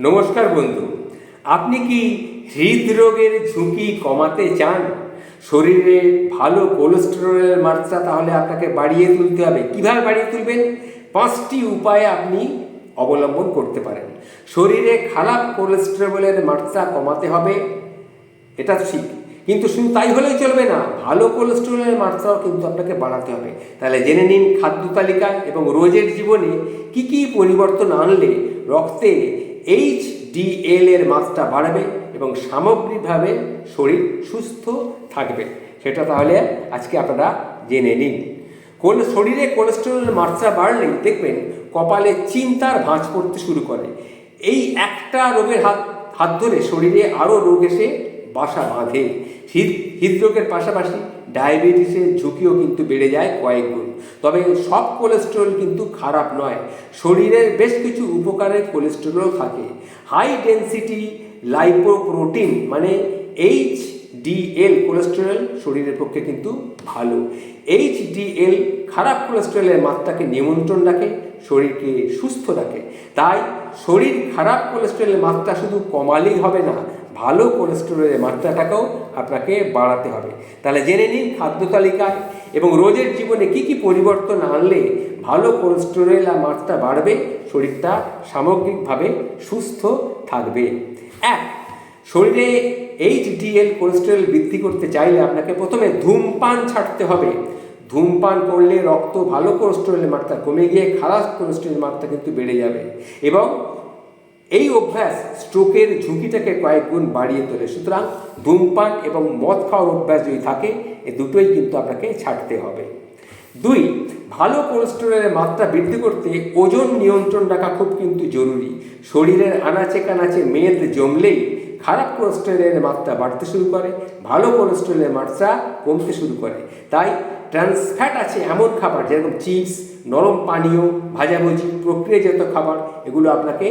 নমস্কার বন্ধু। আপনি কি হৃদরোগের ঝুঁকি কমাতে চান? শরীরে ভালো কোলেস্টেরলের মাত্রা তাহলে আপনাকে বাড়িয়ে তুলতে হবে। কীভাবে বাড়িয়ে তুলবেন? পাঁচটি উপায়ে আপনি অবলম্বন করতে পারেন। শরীরে খারাপ কোলেস্টেরলের মাত্রা কমাতে হবে। এটা ঠিক। কিন্তু শুধু তাই হলেই চলবে না, ভালো কোলেস্টেরলের মাত্রাও কিন্তু আপনাকে বাড়াতে হবে। তাহলে জেনে নিন খাদ্য তালিকা এবং রোজের জীবনে কি কি পরিবর্তন আনলে রক্তে এইচ ডিএল এর মাত্রা বাড়বে এবং সামগ্রিকভাবে শরীর সুস্থ থাকবে। সেটা তাহলে আজকে আপনারা জেনে নিন। কোন শরীরে কোলেস্টেরলের মাত্রা বাড়লে দেখবেন কপালে চিন্তার ভাঁজ পড়তে শুরু করে। এই একটা রোগের হাত হাত ধরে শরীরে আরও রোগ এসে বাসা বাঁধে। হৃদ, হৃদরোগের পাশাপাশি ডায়াবেটিসের ঝুঁকিও কিন্তু বেড়ে যায় কয়েক গুণ। তবে সব কোলেস্টেরল কিন্তু খারাপ নয়। শরীরের বেশ কিছু উপকারের কোলেস্ট্রলও থাকে। হাই ডেন্সিটি লাইপোপ্রোটিন মানে এইচ ডিএল কোলেস্টেরল শরীরের পক্ষে কিন্তু ভালো। এইচ ডিএল খারাপ কোলেস্টেরলের মাত্রাকে নিয়ন্ত্রণ রাখে, শরীরকে সুস্থ রাখে। তাই শরীর খারাপ কোলেস্টেরলের মাত্রা শুধু কমালেই হবে না ভালো কোলেস্টেরলের মাত্রাটাকেও আপনাকে বাড়াতে হবে। তাহলে জেনে নিন খাদ্য তালিকায় এবং রোজের জীবনে কি কি পরিবর্তন আনলে ভালো কোলেস্টেরল আর মাত্রা বাড়বে, শরীরটা সামগ্রিকভাবে সুস্থ থাকবে। এক, শরীরে এইচ ডিএল কোলেস্টেরল বৃদ্ধি করতে চাইলে আপনাকে প্রথমে ধূমপান ছাড়তে হবে। ধূমপান করলে রক্ত ভালো কোলেস্টেরলের মাত্রা কমে গিয়ে খারাপ কোলেস্টেরলের মাত্রা কিন্তু বেড়ে যাবে এবং এই অভ্যাস স্ট্রোকের ঝুঁকিটাকে কয়েক গুণ বাড়িয়ে তোলে। সুতরাং ধূমপান এবং মদ খাওয়ার অভ্যাস যদি থাকে, এ দুটোই কিন্তু আপনাকে ছাড়তে হবে। দুই, ভালো কোলেস্টেরলের মাত্রা বৃদ্ধি করতে ওজন নিয়ন্ত্রণ রাখা খুব কিন্তু জরুরি। শরীরের আনাচে কানাচে মেদ জমলেই খারাপ কোলেস্টেরলের মাত্রা বাড়তে শুরু করে, ভালো কোলেস্টেরলের মাত্রা কমতে শুরু করে। তাই ট্রান্সফ্যাট আছে এমন খাবার যেরকম চিপস, নরম পানীয়, ভাজাভুজি, প্রক্রিয়াজাত খাবার, এগুলো আপনাকে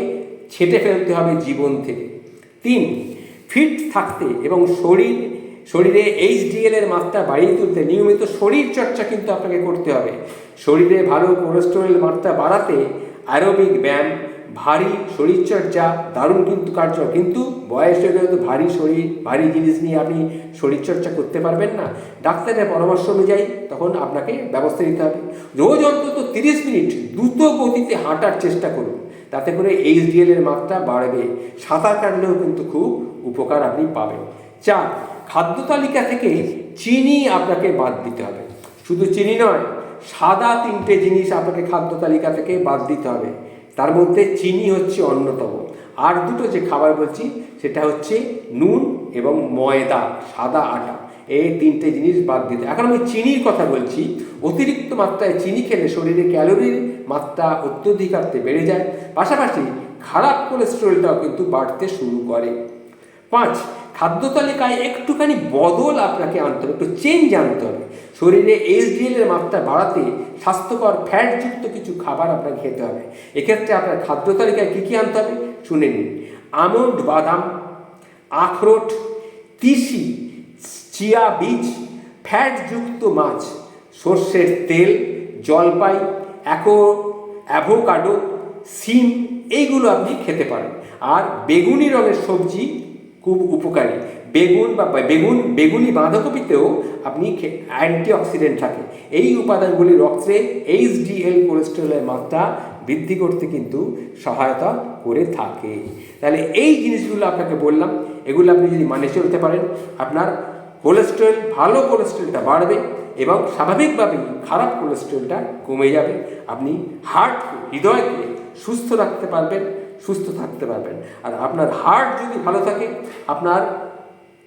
ছেটে ফেলতে হবে জীবন থেকে। তিন, ফিট থাকতে এবং শরীর, শরীরে এইচডিএল এর মাত্রা বাড়িয়ে তুলতে নিয়মিত শরীর চর্চা কিন্তু আপনাকে করতে হবে। শরীরে ভালো কোলেস্টেরল মাত্রা বাড়াতে অ্যারোবিক ব্যায়াম, ভারী শরীরচর্চা দারুণ কিন্তু কার্য কিন্তু বয়স হয়ে গেলে ভারী শরীর, ভারী জিনিস নিয়ে আপনি শরীরচর্চা করতে পারবেন না। ডাক্তারের পরামর্শ অনুযায়ী তখন আপনাকে ব্যবস্থা নিতে হবে। রোজ অন্তত তিরিশ মিনিট দ্রুত গতিতে হাঁটার চেষ্টা করুন। তাতে করে এইচডিএল এর মাত্রা বাড়বে। সাঁতার কাটলেও কিন্তু খুব উপকার আপনি পাবেন। চার, খাদ্য তালিকা থেকে চিনি আপনাকে বাদ দিতে হবে। শুধু চিনি নয়, সাদা তিনটে জিনিস আপনাকে খাদ্য তালিকা থেকে বাদ দিতে হবে। তার মধ্যে চিনি হচ্ছে অন্যতম। আর দুটো যে খাবার বলছি, সেটা হচ্ছে নুন এবং ময়দা, সাদা আটা। এই তিনটে জিনিস বাদ দিতে। এখন আমি চিনির কথা বলছি। অতিরিক্ত মাত্রায় চিনি খেলে শরীরে ক্যালোরির মাত্রা অত্যধিকারতে বেড়ে যায়। পাশাপাশি খারাপ কোলেস্টেরলটাও কিন্তু বাড়তে শুরু করে। পাঁচ, খাদ্য তালিকায় একটুখানি বদল আপনাকে আনতে হবে, একটু চেঞ্জ আনতে হবে। শরীরে এর মাত্রা বাড়াতে স্বাস্থ্যকর ফ্যাটযুক্ত কিছু খাবার আপনাকে খেতে হবে। এক্ষেত্রে আপনার খাদ্য তালিকায় কী কী আনতে হবে? শুনে নিন। আমন্ড, বাদাম, আখরোট, তিসি, চিয়া বীজ ফ্যাটযুক্ত মাছ, সর্ষের তেল, জলপাই অ্যাকো, অ্যাভোকাডো, সিম, এইগুলো আপনি খেতে পারেন। আর বেগুনি রঙের সবজি খুব উপকারী। বেগুন বা বেগুন, বেগুনি বাঁধাকপিতেও আপনি অ্যান্টি অক্সিডেন্ট থাকে। এই উপাদানগুলি রক্তে এইচডিএল কোলেস্টেরলের মাত্রা বৃদ্ধি করতে কিন্তু সহায়তা করে থাকে। তাহলে এই জিনিসগুলো আপনাকে বললাম, এগুলো আপনি যদি মানে চলতে পারেন, আপনার কোলেস্টেরল, ভালো কোলেস্টেরলটা বাড়বে এবং স্বাভাবিকভাবেই খারাপ কোলেস্টেরলটা কমে যাবে। আপনি হার্ট হৃদয়কে সুস্থ রাখতে পারবেন, সুস্থ থাকতে পারবেন। আর আপনার হার্ট যদি ভালো থাকে, আপনার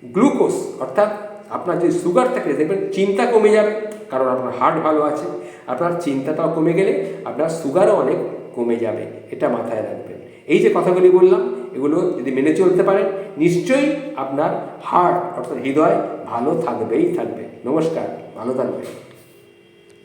গ্লুকোজ অর্থাৎ আপনার যদি সুগার থাকে, দেখবেন চিন্তা কমে যাবে, কারণ আপনার হার্ট ভালো আছে। আপনার চিন্তাটাও কমে গেলে আপনার সুগারও অনেক কমে যাবে, এটা মাথায় রাখবেন। এই যে কথাগুলি বললাম, এগুলো যদি মেনে চলতে পারেন, নিশ্চয়ই আপনার হার্ট অর্থাৎ হৃদয় ভালো থাকবেই থাকবে। নমস্কার। ভালো থাকবে